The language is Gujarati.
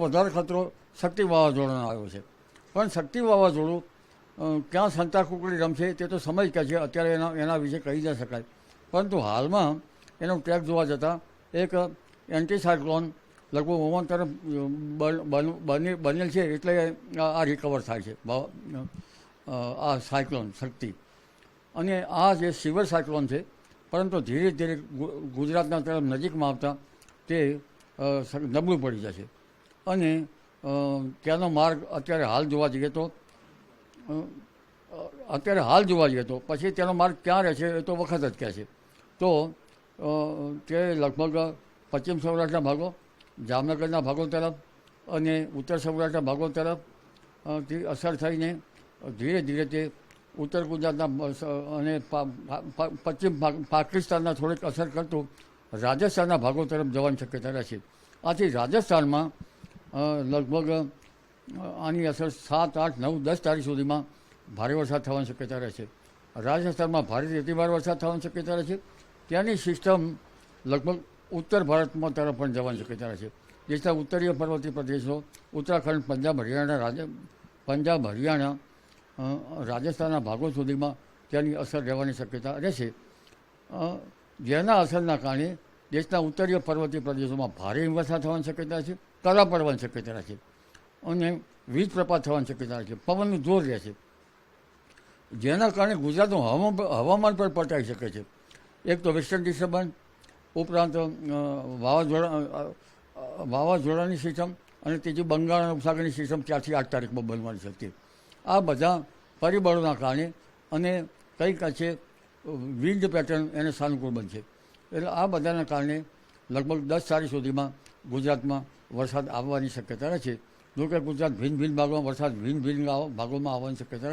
વધારે ખતરો શક્તિ વાવાઝોડાનો આવ્યો છે. પણ શક્તિ વાવાઝોડું ક્યાં સંતા કુકડી રમશે તે તો સમય કહે છે, અત્યારે એના એના વિશે કહી ન શકાય. પરંતુ હાલમાં એનો ટ્રેક જોવા જતાં એક એન્ટીસાયક્લોન લગભગ ઓવન તરફ બન- બન- બની- બનેલ છે એટલે આ રિકવર થાય છે આ સાયક્લોન શક્તિ. અને આ જે સિવર સાયક્લોન છે, પરંતુ ધીરે ધીરે ગુજરાતના તરફ નજીકમાં આવતા તે નબળું પડી જશે. અને ત્યાંનો માર્ગ અત્યારે હાલ જોવા જઈએ તો અત્યારે હાલ જોવા જઈએ તો, પછી તેનો માર્ગ ક્યાં રહે છે એ તો વખત જ કહે છે. તો તે લગભગ પશ્ચિમ સૌરાષ્ટ્રના ભાગો, જામનગરના ભાગો તરફ અને ઉત્તર સૌરાષ્ટ્રના ભાગો તરફથી અસર થઈને ધીરે ધીરે તે ઉત્તર ગુજરાતના અને પશ્ચિમ પાકિસ્તાનના થોડીક અસર કરતું રાજસ્થાનના ભાગો તરફ જવાની શક્યતા રહે છે આથી રાજસ્થાનમાં લગભગ આની અસર સાત, આઠ, નવ, દસ તારીખ સુધીમાં ભારે વરસાદ થવાની શક્યતા રહે છે. રાજસ્થાનમાં ભારે અતિભારે વરસાદ થવાની શક્યતા રહે છે. ત્યાંની સિસ્ટમ લગભગ ઉત્તર ભારતમાં તરફ પણ જવાની શક્યતા રહે છે. દેશના ઉત્તરીય પર્વતીય પ્રદેશો, ઉત્તરાખંડ, પંજાબ, હરિયાણા રાજ પંજાબ, હરિયાણા રાજસ્થાનના ભાગો સુધીમાં ત્યાંની અસર રહેવાની શક્યતા રહેશે જેના અસરના કારણે દેશના ઉત્તરીય પર્વતીય પ્રદેશોમાં ભારે વરસાદ થવાની શક્યતા છે. કરા પડવાની શક્યતા રહે છે. અને વીજ પ્રપાત થવાની શક્યતા રહે છે. પવનનું જોર રહે છે. જેના કારણે ગુજરાતનું હવામાન પણ પલટાઈ શકે છે. એક તો વેસ્ટર્ન ડિસ્ટર્બન્સ, ઉપરાંત વાવાઝોડા વાવાઝોડાની સિસ્ટમ અને ત્રીજી બંગાળના ઉપસાગરની સિસ્ટમ ચારથી આઠ તારીખમાં બનવાની શક્તિ આ બધા પરિબળોના કારણે અને કંઈક છે વિન્ડ પેટર્ન એને સાનુકૂળ બનશે. એટલે આ બધાના કારણે લગભગ દસ તારીખ સુધીમાં ગુજરાતમાં વરસાદ આવવાની શક્યતા રહે છે જોકે ગુજરાત ભિન્ન ભિન્ન ભાગોમાં વરસાદ ભિન્ન ભિન્ન ભાગોમાં આવવાની શક્યતા રહે